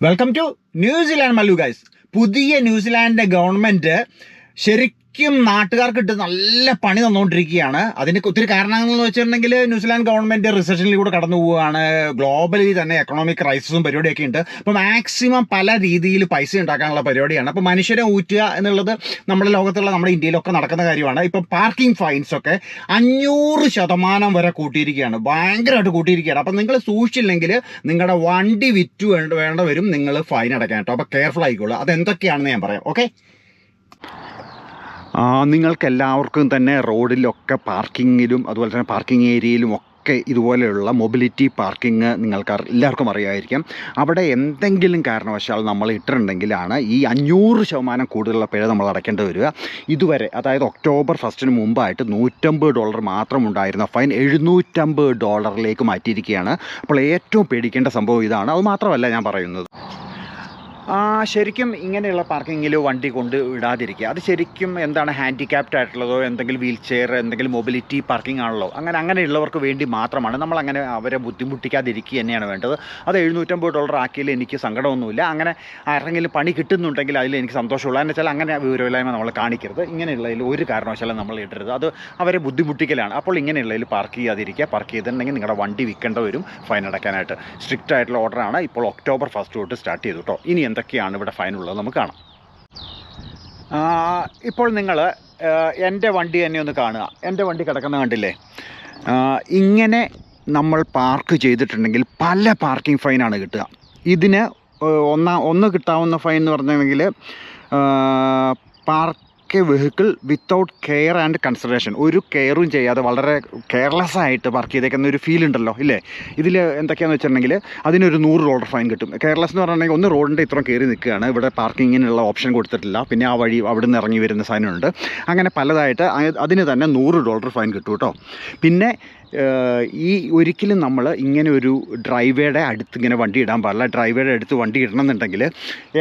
Welcome to New Zealand Mallu guys പുതിയ ന്യൂസിലാൻഡിന്റെ government ശരിക്കും നാട്ടുകാർക്ക് ഇട്ട് നല്ല പണി തന്നുകൊണ്ടിരിക്കുകയാണ് അതിന് ഒത്തിരി കാരണങ്ങൾ എന്ന് വെച്ചിട്ടുണ്ടെങ്കിൽ ന്യൂസിലാൻഡ് ഗവൺമെന്റ് റിസഷനിലൂടെ കടന്നു പോവുകയാണ്. ഗ്ലോബലി തന്നെ എക്കണോമിക് ക്രൈസിസും പരിപാടിയൊക്കെ ഉണ്ട്. അപ്പോൾ മാക്സിമം പല രീതിയിൽ പൈസ ഉണ്ടാക്കാനുള്ള പരിപാടിയാണ്. അപ്പോൾ മനുഷ്യരെ ഊറ്റുക എന്നുള്ളത് നമ്മുടെ ലോകത്തുള്ള നമ്മുടെ ഇന്ത്യയിലൊക്കെ നടക്കുന്ന കാര്യമാണ്. ഇപ്പം പാർക്കിംഗ് ഫൈൻസ് ഒക്കെ അഞ്ഞൂറ് ശതമാനം വരെ കൂട്ടിയിരിക്കുകയാണ്. ഭയങ്കരമായിട്ട് കൂട്ടിയിരിക്കുകയാണ്. അപ്പം നിങ്ങൾ സൂക്ഷിച്ചില്ലെങ്കിൽ നിങ്ങളുടെ വണ്ടി വിറ്റു വേണ്ട വരും. നിങ്ങൾ ഫൈൻ അടയ്ക്കാൻ കേട്ടോ. അപ്പോൾ കെയർഫുൾ ആയിക്കോളൂ. അത് എന്തൊക്കെയാണെന്ന് ഞാൻ പറയാം. ഓക്കെ നിങ്ങൾക്ക് എല്ലാവർക്കും തന്നെ റോഡിലൊക്കെ പാർക്കിങ്ങിലും അതുപോലെ തന്നെ പാർക്കിംഗ് ഏരിയയിലും ഒക്കെ ഇതുപോലെയുള്ള മൊബിലിറ്റി പാർക്കിംഗ് നിങ്ങൾക്ക് എല്ലാവർക്കും അറിയാമായിരിക്കും അവിടെ എന്തെങ്കിലും കാരണവശാൽ നമ്മൾ ഇട്ടിട്ടുണ്ടെങ്കിലാണ് ഈ അഞ്ഞൂറ് ശതമാനം കൂടുതലുള്ള പിഴ നമ്മൾ അടയ്ക്കേണ്ടി വരിക. ഇതുവരെ അതായത് ഒക്ടോബർ ഫസ്റ്റിന് മുമ്പായിട്ട് നൂറ്റമ്പത് ഡോളർ മാത്രം ഉണ്ടായിരുന്ന ഫൈൻ എഴുന്നൂറ്റമ്പത് ഡോളറിലേക്ക് മാറ്റിയിരിക്കുകയാണ്. അപ്പോൾ ഏറ്റവും പേടിക്കേണ്ട സംഭവം ഇതാണ്. അത് മാത്രമല്ല ഞാൻ പറയുന്നത്. ശരിക്കും ഇങ്ങനെയുള്ള പാർക്കിങ്ങിൽ വണ്ടി കൊണ്ട് ഇടാതിരിക്കുക അത് ശരിക്കും എന്താണ് ഹാൻഡിക്യാപ്റ്റ് ആയിട്ടുള്ളതോ എന്തെങ്കിലും വീൽ ചെയർ എന്തെങ്കിലും മൊബിലിറ്റി പാർക്കിംഗ് ആണല്ലോ. അങ്ങനെ അങ്ങനെയുള്ളവർക്ക് വേണ്ടി മാത്രമാണ് നമ്മൾ അങ്ങനെ അവരെ ബുദ്ധിമുട്ടിക്കാതിരിക്കുക തന്നെയാണ് വേണ്ടത്. അത് എഴുന്നൂറ്റമ്പത് ഡോളർ ആക്കിയിൽ എനിക്ക് സങ്കടമൊന്നുമില്ല. അങ്ങനെ ആരെങ്കിലും പണി കിട്ടുന്നുണ്ടെങ്കിൽ അതിൽ എനിക്ക് സന്തോഷമുള്ള. എന്ന് വെച്ചാൽ അങ്ങനെ വിവരമില്ലായ്മ നമ്മൾ കാണിക്കരുത്. ഇങ്ങനെയുള്ളതിൽ ഒരു കാരണവശാലും നമ്മൾ ഇടരുത്. അത് അവരെ ബുദ്ധിമുട്ടിക്കലാണ്. അപ്പോൾ ഇങ്ങനെയുള്ളതിൽ പാർക്ക് ചെയ്യാതിരിക്കുക. പാർക്ക് ചെയ്തിട്ടുണ്ടെങ്കിൽ നിങ്ങളുടെ വണ്ടി വിൽക്കേണ്ട വരും. ഫൈൻ അടയ്ക്കാനായിട്ട്. സ്ട്രിക്റ്റ് ആയിട്ടുള്ള ഓർഡറാണ് ഇപ്പോൾ ഒക്ടോബർ ഫസ്റ്റ് തൊട്ട് സ്റ്റാർട്ട് ചെയ്തു കേട്ടോ ഇനി എന്തൊക്കെയാണ് ഇവിടെ ഫൈനുള്ളത് നമുക്ക് കാണാം. ഇപ്പോൾ നിങ്ങൾ എന്റെ വണ്ടി തന്നെ ഒന്ന് കാണുക. എന്റെ വണ്ടി കിടക്കുന്ന കണ്ടില്ലേ? ഇങ്ങനെ നമ്മൾ പാർക്ക് ചെയ്തിട്ടുണ്ടെങ്കിൽ പല പാർക്കിംഗ് ഫൈനാണ് കിട്ടുക. ഇതിന് ഒന്നാ ഒന്ന് കിട്ടാവുന്ന ഫൈൻ എന്ന് പറഞ്ഞിട്ടുണ്ടെങ്കിൽ park vehicle without care and consideration ഒരു കെയറും ചെയ്യാതെ വളരെ കെയർലെസ് ആയിട്ട് പാർക്ക് ചെയ്തേക്കുന്ന ഒരു ഫീൽ ഉണ്ടല്ലോ ഇല്ലേ? ഇതിൽ എന്തൊക്കെയാണെന്ന് വെച്ചിട്ടുണ്ടെങ്കിൽ അതിനൊരു നൂറ് ഡോളർ ഫൈൻ കിട്ടും. കെയർലെസ് എന്ന് പറഞ്ഞിട്ടുണ്ടെങ്കിൽ ഒന്ന് റോഡിന്റെ ഇത്രയും കയറി നിൽക്കുകയാണ്. ഇവിടെ പാർക്കിങ്ങിനുള്ള ഓപ്ഷൻ കൊടുത്തിട്ടില്ല. പിന്നെ ആ വഴി അവിടെ നിന്ന് ഇറങ്ങി വരുന്ന സാധനമുണ്ട്. അങ്ങനെ പലതായിട്ട് അതിന് തന്നെ നൂറ് ഡോളർ ഫൈൻ കിട്ടും കേട്ടോ പിന്നെ ഈ ഒരിക്കലും നമ്മൾ ഇങ്ങനെ ഒരു ഡ്രൈവേയുടെ അടുത്ത് ഇങ്ങനെ വണ്ടി ഇടാൻ പാടില്ല. ഡ്രൈവേയുടെ അടുത്ത് വണ്ടി ഇടണം ഇടണമെന്നുണ്ടെങ്കിൽ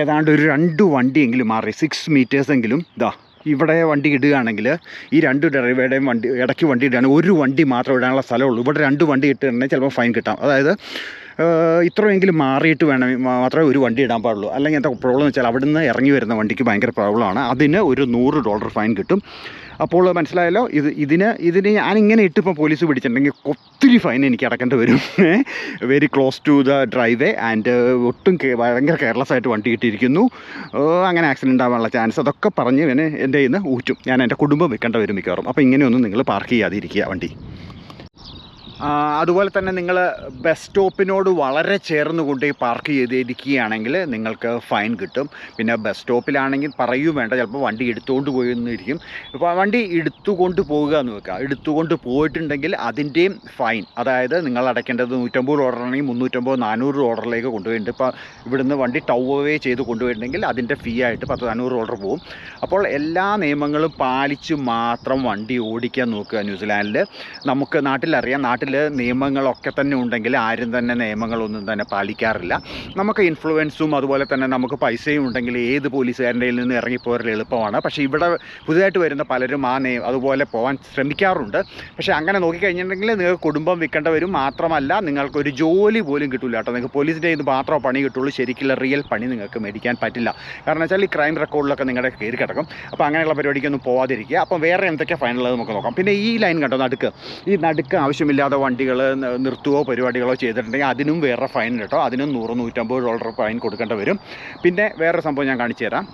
ഏതാണ്ട് ഒരു രണ്ട് വണ്ടിയെങ്കിലും മാറി സിക്സ് മീറ്റേഴ്സെങ്കിലും ഇതാ ഇവിടെ വണ്ടി ഇടുകയാണെങ്കിൽ ഈ രണ്ട് ഡ്രൈവേയുടെയും വണ്ടി ഇടയ്ക്ക് വണ്ടി ഇടുകയാണെങ്കിൽ ഒരു വണ്ടി മാത്രം ഇടാനുള്ള സ്ഥലമുള്ളൂ. ഇവിടെ രണ്ട് വണ്ടി ഇട്ടിട്ടുണ്ടെങ്കിൽ ചിലപ്പോൾ ഫൈൻ കിട്ടാം. അതായത് ഇത്രയെങ്കിലും മാറിയിട്ട് വേണം മാത്രമേ ഒരു വണ്ടി ഇടാൻ പാടുള്ളൂ. അല്ലെങ്കിൽ എന്താ പ്രോബ്ലം വെച്ചാൽ അവിടുന്ന് ഇറങ്ങി വരുന്ന വണ്ടിക്ക് ഭയങ്കര പ്രോബ്ലമാണ് അതിന് ഒരു നൂറ് ഡോളർ ഫൈൻ കിട്ടും. അപ്പോൾ മനസ്സിലായല്ലോ. ഇത് ഇതിന് ഇതിന് ഞാനിങ്ങനെ ഇട്ടിപ്പോൾ പോലീസ് പിടിച്ചിട്ടുണ്ടെങ്കിൽ ഒത്തിരി ഫൈൻ എനിക്ക് അടക്കേണ്ടി വരും. Very close to the driveway and ഒട്ടും ഭയങ്കര കെയർലെസ് ആയിട്ട് വണ്ടി ഇട്ടിരിക്കുന്നു. ഏഹ് അങ്ങനെ ആക്സിഡന്റ് ആവാനുള്ള ചാൻസ് അതൊക്കെ പറഞ്ഞ് ഇവന് എന്റെ കയ്യിൽ നിന്ന് ഊറ്റും. ഞാൻ എന്റെ കുടുംബം വെക്കേണ്ട വരും മിക്കവാറും. അപ്പോൾ ഇങ്ങനെയൊന്നും നിങ്ങൾ പാർക്ക് ചെയ്യാതിരിക്കുക വണ്ടി. അതുപോലെ തന്നെ നിങ്ങൾ ബസ് സ്റ്റോപ്പിനോട് വളരെ ചേർന്ന് കൊണ്ട് പാർക്ക് ചെയ്തിരിക്കുകയാണെങ്കിൽ നിങ്ങൾക്ക് ഫൈൻ കിട്ടും. പിന്നെ ബസ് സ്റ്റോപ്പിലാണെങ്കിൽ പറയൂ വേണ്ട ചിലപ്പോൾ വണ്ടി എടുത്തുകൊണ്ട് പോയെന്നിരിക്കും. ഇപ്പോൾ വണ്ടി എടുത്തുകൊണ്ട് പോവുക എന്ന് വെക്കുക. എടുത്തുകൊണ്ട് പോയിട്ടുണ്ടെങ്കിൽ അതിന്റെയും ഫൈൻ അതായത് നിങ്ങൾ അടയ്ക്കേണ്ടത് നൂറ്റമ്പത് ഓർഡർ ആണെങ്കിൽ മുന്നൂറ്റമ്പത് നാനൂറ് ഓർഡറിലേക്ക് കൊണ്ടുപോയിട്ടുണ്ട്. ഇപ്പോൾ ഇവിടുന്ന് വണ്ടി ടൗ അവേ ചെയ്ത് കൊണ്ടുപോയിട്ടുണ്ടെങ്കിൽ അതിന്റെ ഫീ ആയിട്ട് പത്ത് നാനൂറ് ഓർഡർ പോകും. അപ്പോൾ എല്ലാ നിയമങ്ങളും പാലിച്ച് മാത്രം വണ്ടി ഓടിക്കാൻ നോക്കുക ന്യൂസിലാൻഡിൽ നമുക്ക് നാട്ടിലറിയാം നാട്ടിൽ നിയമങ്ങളൊക്കെ തന്നെ ഉണ്ടെങ്കിൽ ആരും തന്നെ നിയമങ്ങളൊന്നും തന്നെ പാലിക്കാറില്ല. നമുക്ക് ഇൻഫ്ലുവൻസും അതുപോലെ തന്നെ നമുക്ക് പൈസയും ഉണ്ടെങ്കിൽ ഏത് പോലീസുകാരന്റെ കയ്യിൽ നിന്ന് ഇറങ്ങിപ്പോരൽ എളുപ്പമാണ്. പക്ഷേ ഇവിടെ പുതിയതായിട്ട് വരുന്ന പലരും ആ നിയമം അതുപോലെ പോകാൻ ശ്രമിക്കാറുണ്ട്. പക്ഷേ അങ്ങനെ നോക്കിക്കഴിഞ്ഞിട്ടുണ്ടെങ്കിൽ നിങ്ങൾക്ക് കുടുംബം വിൽക്കേണ്ട വരും മാത്രമല്ല നിങ്ങൾക്കൊരു ജോലി പോലും കിട്ടില്ല കേട്ടോ. നിങ്ങൾക്ക് പോലീസിന്റെ ഇത് മാത്രമേ പണി കിട്ടുള്ളൂ. ശരിക്കുള്ള റിയൽ പണി നിങ്ങൾക്ക് മേടിക്കാൻ പറ്റില്ല. കാരണം വെച്ചാൽ ഈ ക്രൈം റെക്കോർഡിലൊക്കെ നിങ്ങളുടെ കയറി കിടക്കും. അപ്പോൾ അങ്ങനെയുള്ള പരിപാടിക്കൊന്നും പോവാതിരിക്കുക. അപ്പോൾ വേറെ എന്തൊക്കെയാണ് ഫൈനൽ നമുക്ക് നോക്കാം. പിന്നെ ഈ ലൈൻ കണ്ടോ നടുക്ക്. ഈ നടുക്ക് ആവശ്യമില്ലാതെ വണ്ടികൾ നിർത്തുകയോ പരിപാടികളോ ചെയ്തിട്ടുണ്ടെങ്കിൽ അതിനും വേറെ ഫൈൻ കേട്ടോ. അതിനും നൂറ് നൂറ്റമ്പത് ഡോളർ ഫൈൻ കൊടുക്കേണ്ടി വരും. പിന്നെ വേറെ സംഭവം ഞാൻ കാണിച്ചു തരാം.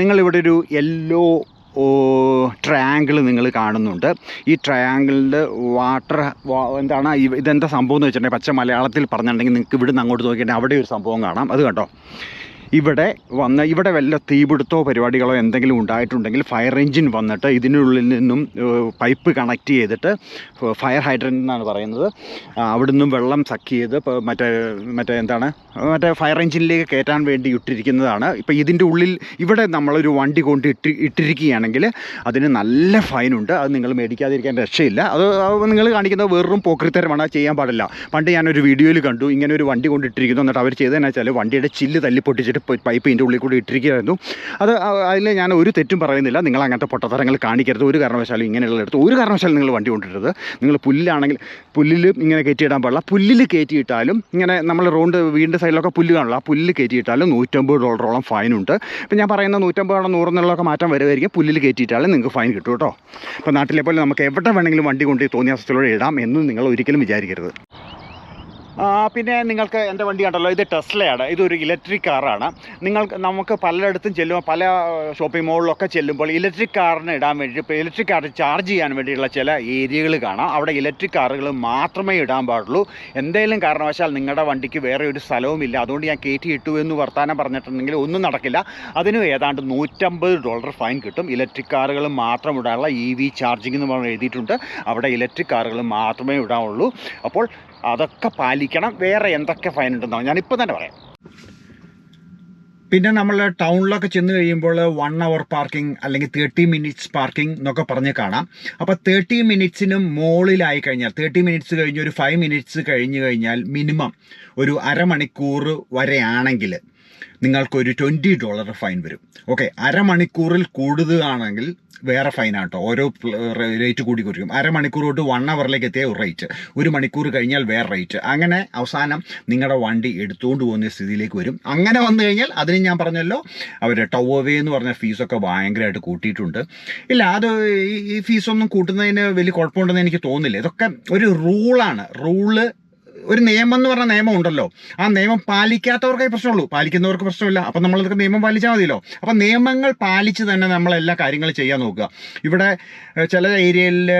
നിങ്ങളിവിടെ ഒരു യെല്ലോ ട്രയാങ്കിൾ നിങ്ങൾ കാണുന്നുണ്ട്. ഈ ട്രയാങ്കിളിൽ വാട്ടർ എന്താണ് ഇതെന്താ സംഭവം എന്ന് വെച്ചിട്ടുണ്ടെങ്കിൽ പച്ച മലയാളത്തിൽ പറഞ്ഞിട്ടുണ്ടെങ്കിൽ നിങ്ങൾക്ക് ഇവിടുന്ന് അങ്ങോട്ട് നോക്കിയിട്ടുണ്ടെങ്കിൽ അവിടെ ഒരു സംഭവം കാണാം. അത് കണ്ടോ? ഇവിടെ വന്ന് ഇവിടെ വല്ല തീപിടുത്തോ പരിപാടികളോ എന്തെങ്കിലും ഉണ്ടായിട്ടുണ്ടെങ്കിൽ ഫയർ എഞ്ചിൻ വന്നിട്ട് ഇതിനുള്ളിൽ നിന്നും പൈപ്പ് കണക്ട് ചെയ്തിട്ട് ഫയർ ഹൈഡ്രൻ എന്നാണ് പറയുന്നത്. അവിടെ അവിടുന്ന് വെള്ളം സക്ക് ചെയ്ത് മറ്റേ മറ്റേ എന്താണ് മറ്റേ ഫയർ എഞ്ചിനിലേക്ക് കയറ്റാൻ വേണ്ടി ഇട്ടിരിക്കുന്നതാണ്. ഇപ്പോൾ ഇതിന്റെ ഉള്ളിൽ ഇവിടെ നമ്മളൊരു വണ്ടി കൊണ്ട് ഇട്ടി ഇട്ടിരിക്കുകയാണെങ്കിൽ അതിന് നല്ല ഫൈനുണ്ട് അത് നിങ്ങൾ മേടിക്കാതിരിക്കാൻ രക്ഷയില്ല. അത് നിങ്ങൾ കാണിക്കുന്നത് വെറും പോക്രിത്തരമാണ് ചെയ്യാൻ പാടില്ല. പണ്ട് ഞാനൊരു വീഡിയോയിൽ കണ്ടു ഇങ്ങനെ ഒരു വണ്ടി കൊണ്ടിട്ടിരിക്കുന്നു എന്നിട്ട് അവർ ചെയ്തതെന്ന് വെച്ചാൽ വണ്ടിയുടെ ചില്ല് തല്ലി പൊട്ടിച്ചിട്ട് പൈപ്പ് ഇതിന്റെ ഉള്ളിൽ കൂടി ഇട്ടിരിക്കുകയായിരുന്നു. അത് അതിൽ ഞാൻ ഒരു തെറ്റും പറയുന്നില്ല. നിങ്ങൾ അങ്ങനത്തെ പൊട്ടത്തരങ്ങൾ കാണിക്കരുത്. ഒരു കാരണവശാലും ഇങ്ങനെയുള്ള എടുത്ത് ഒരു കാരണവശാലും നിങ്ങൾ വണ്ടി കൊണ്ടിരുത് നിങ്ങൾ പുല്ലാണെങ്കിൽ പുല്ലിൽ ഇങ്ങനെ കയറ്റിയിടാൻ പാടില്ല. പുല്ലിൽ കയറ്റിയിട്ടാലും ഇങ്ങനെ നമ്മൾ റോഡ് വീടിന്റെ സൈഡിലൊക്കെ പുല്ല് കാണില്ല ആ പുല്ലിൽ കയറ്റിയിട്ടാലും നൂറ്റമ്പത് ഡോളറോളം ഫൈനുണ്ട് ഇപ്പം ഞാൻ പറയുന്ന നൂറ്റമ്പതോളം നൂറെന്നുള്ളതൊക്കെ മാറ്റം വരുമായിരിക്കും. പുല്ലിൽ കയറ്റിയിട്ടാലും നിങ്ങൾക്ക് ഫൈൻ കിട്ടും കേട്ടോ. അപ്പോൾ നാട്ടിലെ പോലെ നമുക്ക് എവിടെ വേണമെങ്കിലും വണ്ടി കൊണ്ട് തോന്നിയ അവസ്ഥയിലൂടെ ഇടാം എന്ന് നിങ്ങൾ ഒരിക്കലും വിചാരിക്കരുത്. പിന്നെ നിങ്ങൾക്ക് എന്റെ വണ്ടി കണ്ടല്ലോ ഇത് ടെസ്ലയാണ് ഇതൊരു ഇലക്ട്രിക് കാറാണ്. നിങ്ങൾ നമുക്ക് പലയിടത്തും ചെല്ലുമ്പോൾ പല ഷോപ്പിംഗ് മോളിലൊക്കെ ചെല്ലുമ്പോൾ ഇലക്ട്രിക് കാറിന് ഇടാൻ വേണ്ടി ഇപ്പോൾ ഇലക്ട്രിക് കാർ ചാർജ് ചെയ്യാൻ വേണ്ടിയുള്ള ചില ഏരിയകൾ കാണാം. അവിടെ ഇലക്ട്രിക് കാറുകൾ മാത്രമേ ഇടാൻ പാടുള്ളൂ. എന്തെങ്കിലും കാരണവശാൽ നിങ്ങളുടെ വണ്ടിക്ക് വേറെ ഒരു സ്ഥലവുമില്ല അതുകൊണ്ട് ഞാൻ കയറ്റി ഇട്ടു എന്ന് വർത്താനം പറഞ്ഞിട്ടുണ്ടെങ്കിൽ ഒന്നും നടക്കില്ല. അതിന് ഏതാണ്ട് നൂറ്റമ്പത് ഡോളർ ഫൈൻ കിട്ടും. ഇലക്ട്രിക് കാറുകൾ മാത്രം ഇടാനുള്ള ഇ വി ചാർജിംഗ് എന്ന് പറഞ്ഞ് എഴുതിയിട്ടുണ്ട്. അവിടെ ഇലക്ട്രിക് കാറുകൾ മാത്രമേ ഇടാവുള്ളൂ. അപ്പോൾ അതൊക്കെ പാലിക്കണം. വേറെ എന്തൊക്കെ ഫൈൻ ഉണ്ടെന്നാണ്. ഞാനിപ്പോൾ തന്നെ പറയാം. പിന്നെ നമ്മൾ ടൗണിലൊക്കെ ചെന്ന് കഴിയുമ്പോൾ വൺ അവർ പാർക്കിംഗ് അല്ലെങ്കിൽ തേർട്ടി മിനിറ്റ്സ് പാർക്കിംഗ് എന്നൊക്കെ പറഞ്ഞ് കാണാം. അപ്പോൾ തേർട്ടി മിനിറ്റ്സിനും മുകളിലായി കഴിഞ്ഞാൽ തേർട്ടി മിനിറ്റ്സ് കഴിഞ്ഞ് ഒരു ഫൈവ് മിനിറ്റ്സ് കഴിഞ്ഞ് കഴിഞ്ഞാൽ മിനിമം ഒരു അരമണിക്കൂർ വരെയാണെങ്കിൽ നിങ്ങൾക്കൊരു ട്വന്റി ഡോളർ ഫൈൻ വരും. ഓക്കെ അരമണിക്കൂറിൽ കൂടുതലാണെങ്കിൽ വേറെ ഫൈനാട്ടോ ഓരോ റേറ്റ് കൂടി കുറിക്കും അരമണിക്കൂർ തൊട്ട് വൺ അവറിലേക്ക് എത്തിയ ഒരു റേറ്റ് ഒരു മണിക്കൂർ കഴിഞ്ഞാൽ വേറെ റേറ്റ് അങ്ങനെ അവസാനം നിങ്ങളുടെ വണ്ടി എടുത്തുകൊണ്ട് പോകുന്ന സ്ഥിതിയിലേക്ക് വരും. അങ്ങനെ വന്നു കഴിഞ്ഞാൽ അതിന് ഞാൻ പറഞ്ഞല്ലോ അവർ ടവേ എന്ന് പറഞ്ഞ ഫീസൊക്കെ ഭയങ്കരമായിട്ട് കൂട്ടിയിട്ടുണ്ട്. ഇല്ല അത് ഈ ഫീസൊന്നും കൂട്ടുന്നതിന് വലിയ കുഴപ്പമുണ്ടെന്ന് എനിക്ക് തോന്നുന്നില്ല. ഇതൊക്കെ ഒരു റൂളാണ് റൂൾ ഒരു നിയമം എന്ന് പറഞ്ഞ നിയമം ഉണ്ടല്ലോ. ആ നിയമം പാലിക്കാത്തവർക്കേ പ്രശ്നമുള്ളൂ. പാലിക്കുന്നവർക്ക് പ്രശ്നമില്ല. അപ്പം നമ്മളതൊക്കെ നിയമം പാലിച്ചാൽ മതിയല്ലോ. അപ്പം നിയമങ്ങൾ പാലിച്ച് തന്നെ നമ്മൾ എല്ലാ കാര്യങ്ങളും ചെയ്യാൻ നോക്കുക. ഇവിടെ ചില ഏരിയയിൽ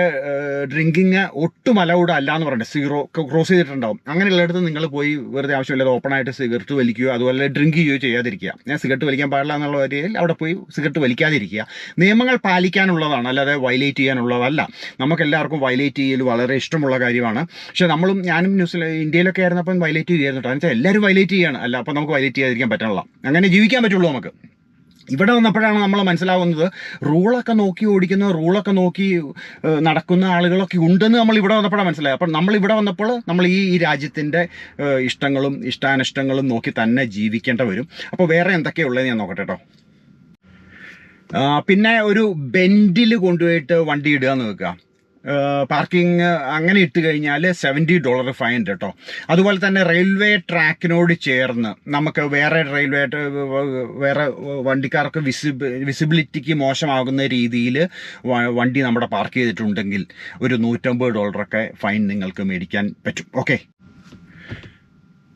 ഡ്രിങ്കിങ് ഒട്ടും അലൗഡ് അല്ല എന്ന് പറഞ്ഞിട്ട് സീറോ ക്രോസ് ചെയ്തിട്ടുണ്ടാവും. അങ്ങനെയുള്ളിടത്ത് നിങ്ങൾ പോയി വെറുതെ ആവശ്യമില്ലാതെ ഓപ്പണായിട്ട് സിഗരറ്റ് വലിക്കുകയോ അതുപോലെ ഡ്രിങ്ക് ചെയ്യുകയോ ചെയ്യാതിരിക്കുക. ഞാൻ സിഗരറ്റ് വലിക്കാൻ പാടില്ല എന്നുള്ള ഏരിയയിൽ അവിടെ പോയി സിഗരറ്റ് വലിക്കാതിരിക്കുക. നിയമങ്ങൾ പാലിക്കാനുള്ളതാണ് അല്ലാതെ വയലേറ്റ് ചെയ്യാനുള്ളതല്ല. നമുക്കെല്ലാവർക്കും വയലേറ്റ് ചെയ്യൽ വളരെ ഇഷ്ടമുള്ള കാര്യമാണ്. പക്ഷേ നമ്മളും ഞാനും ന്യൂസിൽ ഇന്ത്യയിലൊക്കെ ആയിരുന്നപ്പം വയലേറ്റ് ചെയ്യുമായിരുന്നു കേട്ടോ വെച്ചാൽ എല്ലാവരും വയലേറ്റ് ചെയ്യാണ്. അല്ല അപ്പം നമുക്ക് വയലേറ്റ് ചെയ്യാതിരിക്കാൻ പറ്റണല്ലോ. അങ്ങനെ ജീവിക്കാൻ പറ്റുള്ളൂ നമുക്ക്. ഇവിടെ വന്നപ്പോഴാണ് നമ്മൾ മനസ്സിലാവുന്നത് റൂളൊക്കെ നോക്കി ഓടിക്കുന്ന റൂളൊക്കെ നോക്കി നടക്കുന്ന ആളുകളൊക്കെ ഉണ്ടെന്ന് നമ്മൾ ഇവിടെ വന്നപ്പോഴാണ് മനസ്സിലായത്. അപ്പം നമ്മൾ ഇവിടെ വന്നപ്പോൾ നമ്മൾ ഈ ഈ രാജ്യത്തിന്റെ ഇഷ്ടങ്ങളും ഇഷ്ടാനിഷ്ടങ്ങളും നോക്കി തന്നെ ജീവിക്കേണ്ട വരും. അപ്പോൾ വേറെ എന്തൊക്കെയുള്ളത് ഞാൻ നോക്കട്ടെ കേട്ടോ പിന്നെ ഒരു ബെൻഡിൽ കൊണ്ടുപോയിട്ട് വണ്ടി ഇടുക എന്ന് വെക്കുക. പാർക്കിംഗ് അങ്ങനെ ഇട്ട് കഴിഞ്ഞാൽ സെവന്റി ഡോളർ ഫൈൻ കേട്ടോ അതുപോലെ തന്നെ റെയിൽവേ ട്രാക്കിനോട് ചേർന്ന് നമുക്ക് വേറെ റെയിൽവേ വേറെ വണ്ടിക്കാർക്ക് വിസിബ് വിസിബിലിറ്റിക്ക് മോശമാകുന്ന രീതിയിൽ വണ്ടി നമ്മുടെ പാർക്ക് ചെയ്തിട്ടുണ്ടെങ്കിൽ ഒരു നൂറ്റമ്പത് ഡോളറൊക്കെ ഫൈൻ നിങ്ങൾക്ക് മേടിക്കാൻ പറ്റും. ഓക്കെ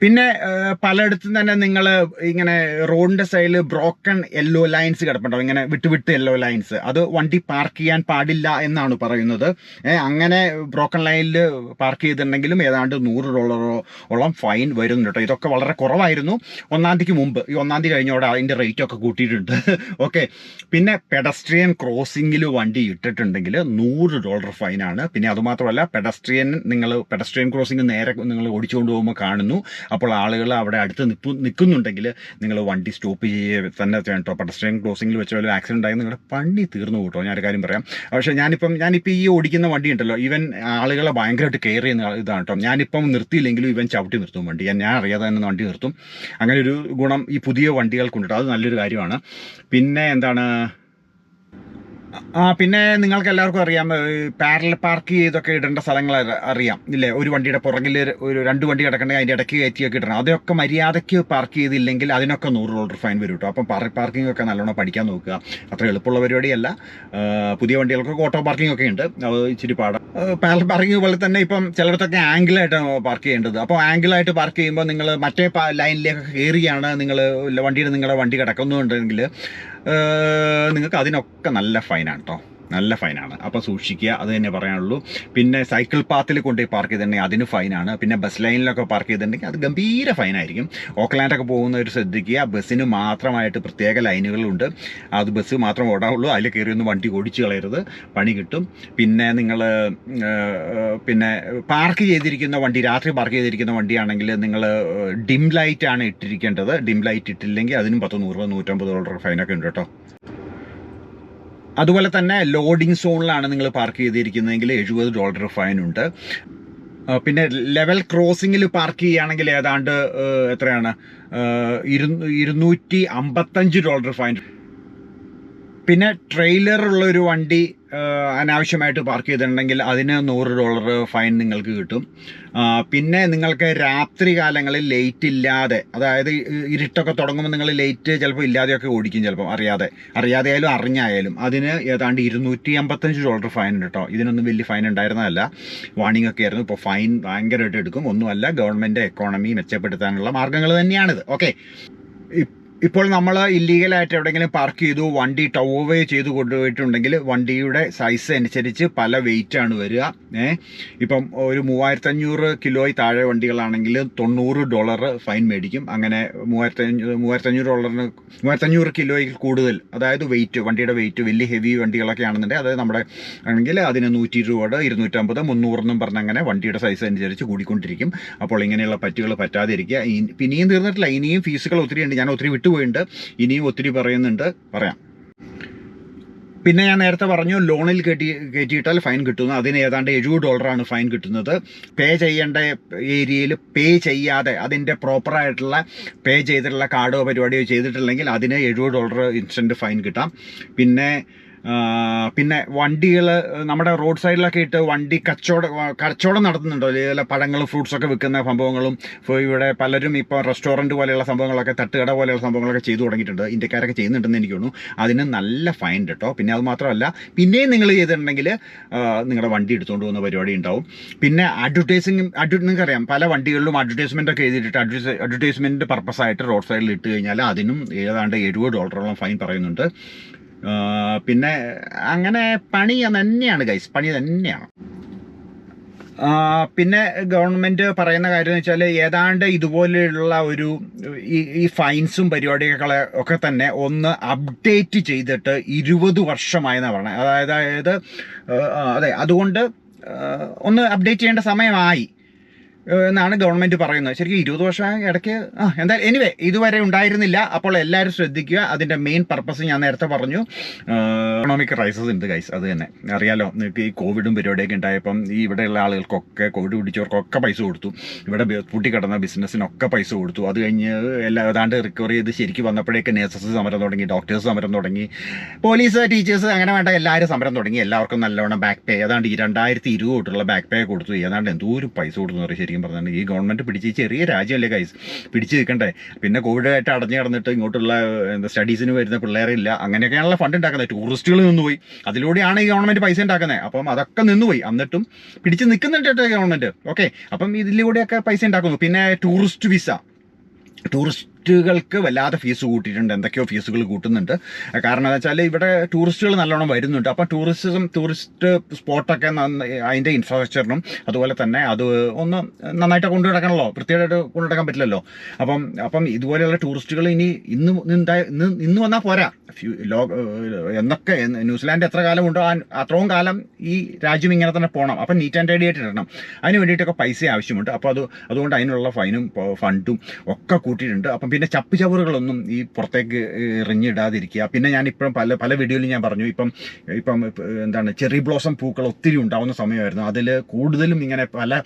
പിന്നെ പലയിടത്തും തന്നെ നിങ്ങൾ ഇങ്ങനെ റോഡിന്റെ സൈഡിൽ ബ്രോക്കൺ യെല്ലോ ലൈൻസ് കിടപ്പുണ്ടാവും. ഇങ്ങനെ വിട്ട് വിട്ട് യെല്ലോ ലൈൻസ് അത് വണ്ടി പാർക്ക് ചെയ്യാൻ പാടില്ല എന്നാണ് പറയുന്നത്. അങ്ങനെ ബ്രോക്കൺ ലൈനിൽ പാർക്ക് ചെയ്തിട്ടുണ്ടെങ്കിലും ഏതാണ്ട് നൂറ് ഡോളറോ ഓളം ഫൈൻ വരുന്നുണ്ട് കേട്ടോ ഇതൊക്കെ വളരെ കുറവായിരുന്നു. ഒന്നാം തീയതിക്ക് മുമ്പ്. ഈ ഒന്നാം തീയതി കഴിഞ്ഞോടെ അതിന്റെ റേറ്റൊക്കെ കൂട്ടിയിട്ടുണ്ട്. ഓക്കെ പിന്നെ പെഡസ്ട്രിയൻ ക്രോസിങ്ങിൽ വണ്ടി ഇട്ടിട്ടുണ്ടെങ്കിൽ നൂറ് ഡോളർ ഫൈനാണ് പിന്നെ അതുമാത്രമല്ല പെഡസ്ട്രിയൻ നിങ്ങൾ പെഡസ്ട്രിയൻ ക്രോസിംഗ് നേരെ നിങ്ങൾ ഓടിച്ചുകൊണ്ട് പോകുമ്പോൾ കാണുന്നു. അപ്പോൾ ആളുകൾ അവിടെ അടുത്ത് നിൽപ്പ് നിൽക്കുന്നുണ്ടെങ്കിൽ നിങ്ങൾ വണ്ടി സ്റ്റോപ്പ് ചെയ്യുക തന്നെ ചെയ്യണം കേട്ടോ പെഡസ്ട്രിയൻ ക്രോസിംഗിൽ വെച്ച് വല്ല ആക്സിഡന്റ് ആയി നിങ്ങളുടെ പണി തീർന്നു കേട്ടോ? ഞാനൊരു കാര്യം പറയാം. പക്ഷേ ഞാനിപ്പം ഞാനിപ്പോൾ ഈ ഓടിക്കുന്ന വണ്ടി ഉണ്ടല്ലോ ഇവൻ ആളുകളെ ഭയങ്കരമായിട്ട് കെയർ ചെയ്യുന്ന ഇതാണ് കേട്ടോ. ഞാനിപ്പം നിർത്തിയില്ലെങ്കിലും ഇവൻ ചവിട്ടി നിർത്തും വണ്ടി. ഞാൻ ഞാൻ അറിയാതെ തന്നെ വണ്ടി നിർത്തും. അങ്ങനെ ഒരു ഗുണം ഈ പുതിയ വണ്ടികൾക്കുണ്ട് അത് നല്ലൊരു കാര്യമാണ്. പിന്നെ എന്താണ്? ആ പിന്നെ നിങ്ങൾക്ക് എല്ലാവർക്കും അറിയാം പാരൽ പാർക്ക് ചെയ്തൊക്കെ ഇടേണ്ട സ്ഥലങ്ങൾ അറിയാം ഇല്ലേ? ഒരു വണ്ടിയുടെ പുറകിൽ ഒരു രണ്ട് വണ്ടി കിടക്കണമെങ്കിൽ അതിന്റെ ഇടയ്ക്ക് കയറ്റിയൊക്കെ ഇടണം. അതൊക്കെ മര്യാദയ്ക്ക് പാർക്ക് ചെയ്തില്ലെങ്കിൽ അതിനൊക്കെ നൂറ് ഡോളർ ഫൈൻ വരും കേട്ടോ. അപ്പം പാർക്കിംഗ് ഒക്കെ നല്ലോണം പഠിക്കാൻ നോക്കുക. അത്ര എളുപ്പമുള്ള പരിപാടിയല്ല. പുതിയ വണ്ടികൾക്ക് ഓട്ടോ പാർക്കിംഗ് ഒക്കെ ഉണ്ട്. അത് ഇച്ചിരി പാടാം. പാരൽ പാർക്കിംഗ് പോലെ തന്നെ ഇപ്പം ചിലയിടത്തൊക്കെ ആംഗിളായിട്ടാണ് പാർക്ക് ചെയ്യേണ്ടത്. അപ്പോൾ ആംഗിളായിട്ട് പാർക്ക് ചെയ്യുമ്പോൾ നിങ്ങൾ മറ്റേ ലൈനിലേക്കൊക്കെ ലൈനിലേക്ക് കയറിയാണ് നിങ്ങൾ വണ്ടിയുടെ നിങ്ങളുടെ വണ്ടി കിടക്കുന്നുണ്ടെങ്കിൽ നിങ്ങൾക്ക് അതിനൊക്കെ നല്ല ഫൈനാണ് കേട്ടോ നല്ല ഫൈനാണ് അപ്പോൾ സൂക്ഷിക്കുക അത് തന്നെ പറയാനുള്ളൂ. പിന്നെ സൈക്കിൾ പാത്തിൽ കൊണ്ടുപോയി പാർക്ക് ചെയ്തിട്ടുണ്ടെങ്കിൽ അതിന് ഫൈനാണ് പിന്നെ ബസ് ലൈനിലൊക്കെ പാർക്ക് ചെയ്തിട്ടുണ്ടെങ്കിൽ അത് ഗംഭീര ഫൈനായിരിക്കും ഓക്ലാൻഡൊക്കെ പോകുന്നവർ ശ്രദ്ധിക്കുക. ബസ്സിന് മാത്രമായിട്ട് പ്രത്യേക ലൈനുകളുണ്ട് അത് ബസ് മാത്രം ഓടാവുള്ളൂ. അതിൽ കയറി ഒന്ന് വണ്ടി ഓടിച്ചു കളയരുത്. പണി കിട്ടും. പിന്നെ നിങ്ങൾ പിന്നെ പാർക്ക് ചെയ്തിരിക്കുന്ന വണ്ടി രാത്രി പാർക്ക് ചെയ്തിരിക്കുന്ന വണ്ടിയാണെങ്കിൽ നിങ്ങൾ ഡിം ലൈറ്റ് ആണ് ഇട്ടിരിക്കേണ്ടത്. ഡിം ലൈറ്റ് ഇട്ടില്ലെങ്കിൽ അതിനും പത്ത് നൂറ് നൂറ്റമ്പത് ഡോളർ ഫൈനൊക്കെ ഉണ്ട് കേട്ടോ. അതുപോലെ തന്നെ ലോഡിംഗ് സോണിലാണ് നിങ്ങൾ പാർക്ക് ചെയ്തിരിക്കുന്നതെങ്കിൽ എഴുപത് ഡോളർ ഫൈൻ ഉണ്ട്. പിന്നെ ലെവൽ ക്രോസിംഗിൽ പാർക്ക് ചെയ്യുകയാണെങ്കിൽ ഏതാണ്ട് എത്രയാണ്? ഇരുന്നൂറ്റി അമ്പത്തഞ്ച് ഡോളർ ഫൈൻ പിന്നെ ട്രെയിലർ ഉള്ള ഒരു വണ്ടി അനാവശ്യമായിട്ട് പാർക്ക് ചെയ്തിട്ടുണ്ടെങ്കിൽ അതിന് നൂറ് ഡോളർ ഫൈൻ നിങ്ങൾക്ക് കിട്ടും. പിന്നെ നിങ്ങൾക്ക് രാത്രി കാലങ്ങളിൽ ലേറ്റ് ഇല്ലാതെ അതായത് ഇരുട്ടൊക്കെ തുടങ്ങുമ്പോൾ നിങ്ങൾ ലേറ്റ് ചിലപ്പോൾ ഇല്ലാതെയൊക്കെ ഓടിക്കും ചിലപ്പോൾ അറിയാതെ. അറിയാതെ ആയാലും അറിഞ്ഞായാലും അതിന് ഏതാണ്ട് ഇരുന്നൂറ്റി അമ്പത്തഞ്ച് ഡോളർ ഫൈൻ ഉണ്ട് കേട്ടോ ഇതിനൊന്നും വലിയ ഫൈൻ ഉണ്ടായിരുന്നതല്ല. വാണിംഗ് ഒക്കെ ആയിരുന്നു. ഇപ്പോൾ ഫൈൻ ഭയങ്കരമായിട്ട് എടുക്കും. ഒന്നുമല്ല ഗവൺമെന്റ് എക്കോണമി മെച്ചപ്പെടുത്താനുള്ള മാർഗങ്ങൾ തന്നെയാണിത്. ഓക്കെ ഇപ്പോൾ നമ്മൾ ഇല്ലീഗലായിട്ട് എവിടെയെങ്കിലും പാർക്ക് ചെയ്തു വണ്ടി ടൗവേ ചെയ്ത് കൊണ്ടുപോയിട്ടുണ്ടെങ്കിൽ വണ്ടിയുടെ സൈസ് അനുസരിച്ച് പല വെയിറ്റ് ആണ് വരിക. ഏ ഇപ്പം ഒരു മൂവായിരത്തഞ്ഞൂറ് കിലോയിൽ താഴെ വണ്ടികളാണെങ്കിൽ തൊണ്ണൂറ് ഡോളർ ഫൈൻ മേടിക്കും. അങ്ങനെ മൂവായിരത്തഞ്ഞൂറ് മൂവായിരത്തഞ്ഞൂറ് ഡോളറിന് മൂവായിരത്തഞ്ഞൂറ് കിലോയിൽ കൂടുതൽ അതായത് വെയിറ്റ് വണ്ടിയുടെ വെയിറ്റ് വലിയ ഹെവി വണ്ടികളൊക്കെ ആണെന്നുണ്ടെങ്കിൽ അതായത് നമ്മുടെ ആണെങ്കിൽ അതിന് നൂറ്റി ഇരുപത് ഇരുന്നൂറ്റമ്പത് മുന്നൂറെന്നും പറഞ്ഞ് അങ്ങനെ വണ്ടിയുടെ സൈസ് അനുസരിച്ച് കൂടിക്കൊണ്ടിരിക്കും. അപ്പോൾ ഇങ്ങനെയുള്ള പറ്റുകൾ പറ്റാതിരിക്കുക. ഇനിയും തീർന്നിട്ടില്ല. ഇനിയും ഫീസുകൾ ഒത്തിരി ഉണ്ട്. ഞാൻ ഒത്തിരി വിട്ടുപോയിട്ടുണ്ട് ഇനിയും ഒത്തിരി പറയുന്നുണ്ട്. പറയാം. പിന്നെ ഞാൻ നേരത്തെ പറഞ്ഞു ലോണിൽ കെട്ടി കയറ്റിയിട്ടാൽ ഫൈൻ കിട്ടുന്നു. അതിന് ഏതാണ്ട് എഴുപത് ഡോളറാണ് ഫൈൻ കിട്ടുന്നത്. പേ ചെയ്യേണ്ട ഏരിയയിൽ പേ ചെയ്യാതെ അതിന്റെ പ്രോപ്പറായിട്ടുള്ള പേ ചെയ്തിട്ടുള്ള കാർഡോ പരിപാടിയോ ചെയ്തിട്ടില്ലെങ്കിൽ അതിന് എഴുപത് ഡോളർ ഇൻസ്റ്റന്റ് ഫൈൻ കിട്ടാം. പിന്നെ പിന്നെ വണ്ടികൾ നമ്മുടെ റോഡ് സൈഡിലൊക്കെ ഇട്ട് വണ്ടി കച്ചവടം കച്ചവടം നടത്തുന്നുണ്ടോ? ചില പഴങ്ങളും ഫ്രൂട്ട്സൊക്കെ വിൽക്കുന്ന സംഭവങ്ങളും ഇപ്പോൾ ഇവിടെ പലരും ഇപ്പോൾ റെസ്റ്റോറന്റ് പോലെയുള്ള സംഭവങ്ങളൊക്കെ തട്ടുകട പോലെയുള്ള സംഭവങ്ങളൊക്കെ ചെയ്തു തുടങ്ങിയിട്ടുണ്ട്. ഇന്ത്യക്കാരൊക്കെ ചെയ്യുന്നുണ്ടെന്ന് എനിക്ക് തോന്നുന്നു. അതിന് നല്ല ഫൈൻ കേട്ടോ പിന്നെ അത് മാത്രമല്ല പിന്നെയും നിങ്ങൾ ചെയ്തിട്ടുണ്ടെങ്കിൽ നിങ്ങളുടെ വണ്ടി എടുത്തുകൊണ്ട് പോകുന്ന പരിപാടി ഉണ്ടാവും. പിന്നെ അഡ്വർടൈസിങ് അഡ്വ നിങ്ങൾക്കറിയാം പല വണ്ടികളിലും അഡ്വർടൈസ്മെന്റ് ഒക്കെ ചെയ്തിട്ട് അഡ്വർടൈസ് പർപ്പസ് ആയിട്ട് റോഡ് സൈഡിൽ ഇട്ട് കഴിഞ്ഞാൽ അതിനും ഏതാണ്ട് എഴുപത് ഡോളറോളം ഫൈൻ പറയുന്നുണ്ട്. പിന്നെ അങ്ങനെ പണി തന്നെയാണ് ഗൈസ് പണി തന്നെയാണ്. പിന്നെ ഗവൺമെന്റ് പറയുന്ന കാര്യം എന്ന് വെച്ചാൽ ഏതാണ്ട് ഇതുപോലെയുള്ള ഒരു ഈ ഫൈൻസും പരിപാടികളെ ഒക്കെ തന്നെ ഒന്ന് അപ്ഡേറ്റ് ചെയ്തിട്ട് ഇരുപത് വർഷമായെന്നാണ് പറഞ്ഞത്. അതായത് അതെ അതുകൊണ്ട് ഒന്ന് അപ്ഡേറ്റ് ചെയ്യേണ്ട സമയമായി. എന്നാണ് ഗവൺമെന്റ് പറയുന്നത്. ശരിക്കും ഇരുപത് വർഷം ഇടയ്ക്ക് ആ എന്തായാലും എനിവേ ഇതുവരെ ഉണ്ടായിരുന്നില്ല. അപ്പോൾ എല്ലാവരും ശ്രദ്ധിക്കുക. അതിന്റെ മെയിൻ പർപ്പസ് ഞാൻ നേരത്തെ പറഞ്ഞു. എക്കണോമിക് ക്രൈസിസ് ഉണ്ട് ഗൈസ് അത് തന്നെ. അറിയാലോ നിങ്ങൾക്ക് ഈ കോവിഡും പരിപാടിയൊക്കെ ഉണ്ടായപ്പം ഈ ഇവിടെയുള്ള ആളുകൾക്കൊക്കെ കോവിഡ് പിടിച്ചവർക്കൊക്കെ പൈസ കൊടുത്തു. ഇവിടെ പൂട്ടി പൂട്ടിക്കിടന്ന ബിസിനസ്സിനൊക്കെ പൈസ കൊടുത്തു. അത് കഴിഞ്ഞ് എല്ലാ ഏതാണ്ട് റിക്കവർ ചെയ്ത് ശരിക്കും വന്നപ്പോഴേക്ക് നേഴ്സസ് സമരം തുടങ്ങി ഡോക്ടേഴ്സ് സമരം തുടങ്ങി പോലീസ് ടീച്ചേഴ്സ് അങ്ങനെ വേണ്ട എല്ലാവരും സമരം തുടങ്ങി. എല്ലാവർക്കും നല്ലവണ്ണം ബാക്ക് പേ ഏതാണ്ട് ഈ രണ്ടായിരത്തി ഇരുപത് തൊട്ടുള്ള ബാക്ക് പേ കൊടുത്തു. ഏതാണ്ട് എന്തോരം പൈസ കൊടുത്തു എന്ന് പറയും. ശരിക്കും പറഞ്ഞാൽ ഈ ഗവൺമെന്റ് പിടിച്ച് ചെറിയ രാജ്യമല്ലേ കൈസ് പിടിച്ച് നിൽക്കണ്ടേ? പിന്നെ കോവിഡായിട്ട് അടഞ്ഞു കിടന്നിട്ട് ഇങ്ങോട്ടുള്ള എന്താ സ്റ്റഡീസിന് വരുന്ന പിള്ളേരില്ല. അങ്ങനെയൊക്കെയാണല്ലോ ഫണ്ട് ഉണ്ടാക്കുന്നത്. ടൂറിസ്റ്റുകൾ നിന്നുപോയി. അതിലൂടെയാണ് ഈ ഗവൺമെന്റ് പൈസ ഉണ്ടാക്കുന്നത്. അപ്പം അതൊക്കെ നിന്നുപോയി. എന്നിട്ടും പിടിച്ച് നിൽക്കുന്നുണ്ട് കേട്ടോ ഗവൺമെന്റ് ഓക്കെ അപ്പം ഇതിലൂടെയൊക്കെ പൈസ ഉണ്ടാക്കുന്നു. പിന്നെ ടൂറിസ്റ്റ് വിസ ടൂറിസ്റ്റുകൾക്ക് വല്ലാതെ ഫീസ് കൂട്ടിയിട്ടുണ്ട് എന്തൊക്കെയോ ഫീസുകൾ കൂട്ടുന്നുണ്ട്. കാരണം എന്താ വെച്ചാൽ ഇവിടെ ടൂറിസ്റ്റുകൾ നല്ലോണം വരുന്നുണ്ട്. അപ്പം ടൂറിസം ടൂറിസ്റ്റ് സ്പോട്ടൊക്കെ അതിന്റെ ഇൻഫ്രാസ്ട്രക്ചറിനും അതുപോലെ തന്നെ അത് ഒന്ന് നന്നായിട്ട് കൊണ്ടു നടക്കണമല്ലോ വൃത്തിയായിട്ട് കൊണ്ടു നടക്കാൻ പറ്റില്ലല്ലോ. അപ്പം അപ്പം ഇതുപോലെയുള്ള ടൂറിസ്റ്റുകൾ ഇനി ഇന്ന് ഇന്ന് ഇന്ന് വന്നാൽ പോരാ. ഫ്യൂ- ലോക എന്നൊക്കെ ന്യൂസിലാൻഡ് എത്ര കാലമുണ്ടോ ആ അത്രയും കാലം ഈ രാജ്യം ഇങ്ങനെ തന്നെ പോകണം അപ്പം നീറ്റ് ആൻഡ് റെഡി ആയിട്ട് ഇടണം അതിന് വേണ്ടിയിട്ടൊക്കെ പൈസ ആവശ്യമുണ്ട്. അപ്പോൾ അത് അതുകൊണ്ട് അതിനുള്ള ഫൈനും ഫണ്ടും ഒക്കെ കൂട്ടിയിട്ടുണ്ട്. അപ്പം പിന്നെ ചപ്പ് ചവറുകളൊന്നും ഈ പുറത്തേക്ക് എറിഞ്ഞിടാതിരിക്കുക. പിന്നെ ഞാൻ ഇപ്പം പല പല വീഡിയോയിലും ഞാൻ പറഞ്ഞു. ഇപ്പം ഇപ്പം എന്താണ് ചെറി ബ്ലോസം പൂക്കൾ ഒത്തിരി ഉണ്ടാവുന്ന സമയമായിരുന്നു. അതിൽ കൂടുതലും ഇങ്ങനെ പല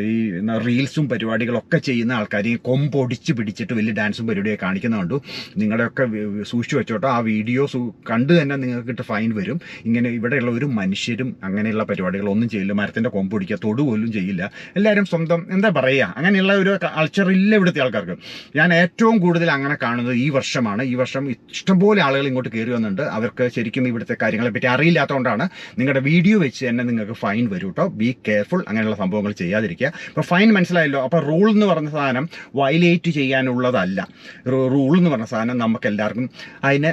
ഈ റീൽസും പരിപാടികളൊക്കെ ചെയ്യുന്ന ആൾക്കാർ കൊമ്പൊടിച്ച് പിടിച്ചിട്ട് വലിയ ഡാൻസും പരിപാടിയൊക്കെ കാണിക്കുന്ന കണ്ടു. നിങ്ങളുടെയൊക്കെ സൂക്ഷിച്ചു വെച്ചോട്ടോ. ആ വീഡിയോസ് കണ്ടു തന്നെ നിങ്ങൾക്ക് ഫൈൻ വരും. ഇങ്ങനെ ഇവിടെയുള്ള ഒരു മനുഷ്യരും അങ്ങനെയുള്ള പരിപാടികളൊന്നും ചെയ്യില്ല. മരത്തിന്റെ കൊമ്പൊടിക്കുക തൊടു പോലും ചെയ്യില്ല. എല്ലാവരും സ്വന്തം എന്താ പറയുക അങ്ങനെയുള്ള ഒരു കൾച്ചർ ഇല്ല ഇവിടുത്തെ ആൾക്കാർക്ക്. ഞാൻ ഏറ്റവും കൂടുതൽ അങ്ങനെ കാണുന്നത് ഈ വർഷമാണ്. ഈ വർഷം ഇഷ്ടംപോലെ ആളുകൾ ഇങ്ങോട്ട് കയറി വന്നിട്ടുണ്ട്. അവർക്ക് ശരിക്കും ഇവിടുത്തെ കാര്യങ്ങളെപ്പറ്റി അറിയില്ലാത്തതുകൊണ്ടാണ് നിങ്ങളുടെ വീഡിയോ വെച്ച് തന്നെ നിങ്ങൾക്ക് ഫൈൻ വരും കേട്ടോ ബി കെയർഫുൾ അങ്ങനെയുള്ള സംഭവങ്ങൾ ചെയ്യാതിരിക്കുക. അപ്പോൾ ഫൈൻ മനസ്സിലായല്ലോ. അപ്പോൾ റൂൾ എന്ന് പറഞ്ഞ സാധനം വയലേറ്റ് ചെയ്യാനുള്ളതല്ല. റൂൾ എന്ന് പറഞ്ഞ സാധനം നമുക്ക് എല്ലാവർക്കും അതിനെ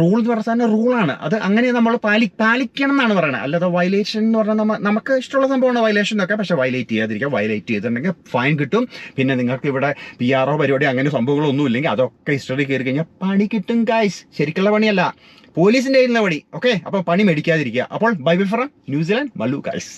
റൂൾ എന്ന് പറഞ്ഞ സാധനം റൂളാണ് അത് അങ്ങനെ നമ്മൾ പാലി പാലിക്കണം എന്നാണ് പറയുന്നത് അല്ലാതെ വയലേഷൻ എന്ന് പറഞ്ഞാൽ നമ്മ നമുക്ക് ഇഷ്ടമുള്ള സംഭവമാണ് വയലേഷൻ എന്നൊക്കെ. പക്ഷേ വയലേറ്റ് ചെയ്യാതിരിക്കുക വയലേറ്റ് ചെയ്തിട്ടുണ്ടെങ്കിൽ ഫൈൻ കിട്ടും. പിന്നെ നിങ്ങൾക്ക് ഇവിടെ പി ആർ ഒ പരിപാടി അങ്ങനെ സംഭവങ്ങളൊന്നും ഇല്ലെങ്കിൽ അതൊക്കെ ഹിസ്റ്ററി കയറി കഴിഞ്ഞാൽ പണി കിട്ടും കായ്സ് ശരിക്കുള്ള പണിയല്ല. പോലീസിന്റെ നിന്ന് പണി. ഓക്കെ അപ്പോൾ പണി മേടിക്കാതിരിക്കുക. അപ്പോൾ bye bye from New Zealand Mallu guys